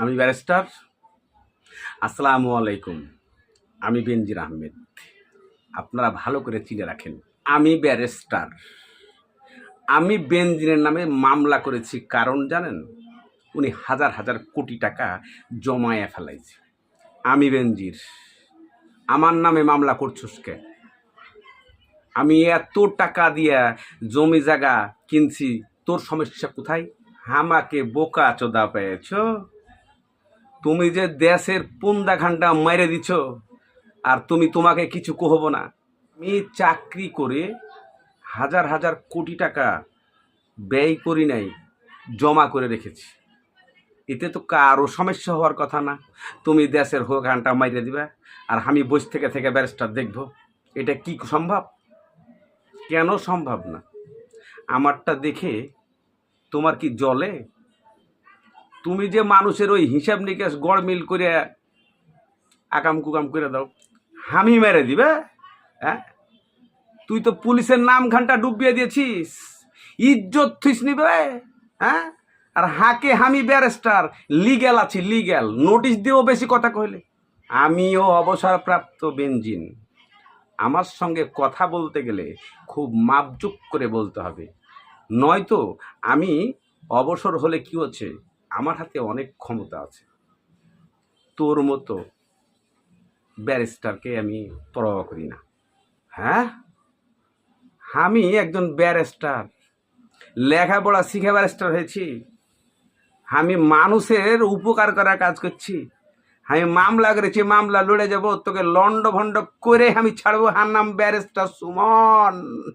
আমি ব্যারিস্টার। আসসালামু আলাইকুম। আমি বেনজির আহমেদ। আপনারা ভালো করে চিনে রাখেন, আমি ব্যারিস্টার। আমি বেনজিরের নামে মামলা করেছি, কারণ জানেন, উনি হাজার হাজার কোটি টাকা জমায়ে ফেলাইছে। আমি বেনজির। আমার নামে মামলা করছোস কে? আমি এত টাকা দিয়া জমি জায়গা কিনছি, তোর সমস্যা কোথায়? আমাকে বোকা চোদা পেয়েছ? তুমি যে দেশের পুন্দা ঘান্টা মেরে দিছ আর তুমি তোমাকে কিছু কহব না। আমি চাকরি করে হাজার হাজার কোটি টাকা ব্যয় করি নাই, জমা করে রেখেছি। এতে তো কারও সমস্যা হওয়ার কথা না। তুমি দেশের হো ঘান্টা মাইরে দিবা আর আমি বস থেকে থেকে ব্যারিস্টার দেখব, এটা কি সম্ভব? কেন সম্ভব না? আমারটা দেখে তোমার কি জলে তুমি যে মানুষের ওই হিসাব নিকাশ গড়মিল করে আকাম কুকাম করে দাও, হামি মেরে দিবে হ্যাঁ? তুই তো পুলিশের নাম ঘণ্টা ডুবিয়ে দিয়েছিস, ইজ্জত থুইস নিবে হ্যাঁ? আর হাকে হামি ব্যারেস্টার, লিগ্যাল আছি, লিগ্যাল, নোটিশ দিয়েও বেশি কথা কইলে। আমিও অবসরপ্রাপ্ত বেঞ্জিন আমার সঙ্গে কথা বলতে গেলে খুব মাপজুক করে বলতে হবে। নয়তো আমি অবসর হলে কি হচ্ছে? আমার হাতে অনেক ক্ষমতা আছে। তোর মতো ব্যারিস্টারকে আমি পরোয়া করি না। হ্যাঁ? আমি একজন ব্যারিস্টার, লেখাপড়া শিখে ব্যারিস্টার হয়েছি। আমি মানুষের উপকার করার কাজ করছি। আমি মামলা করেছি, মামলা লড়ে যাব, তোকে লন্ড ভন্ড করে আমি ছাড়বো। হার নাম ব্যারিস্টার সুমন।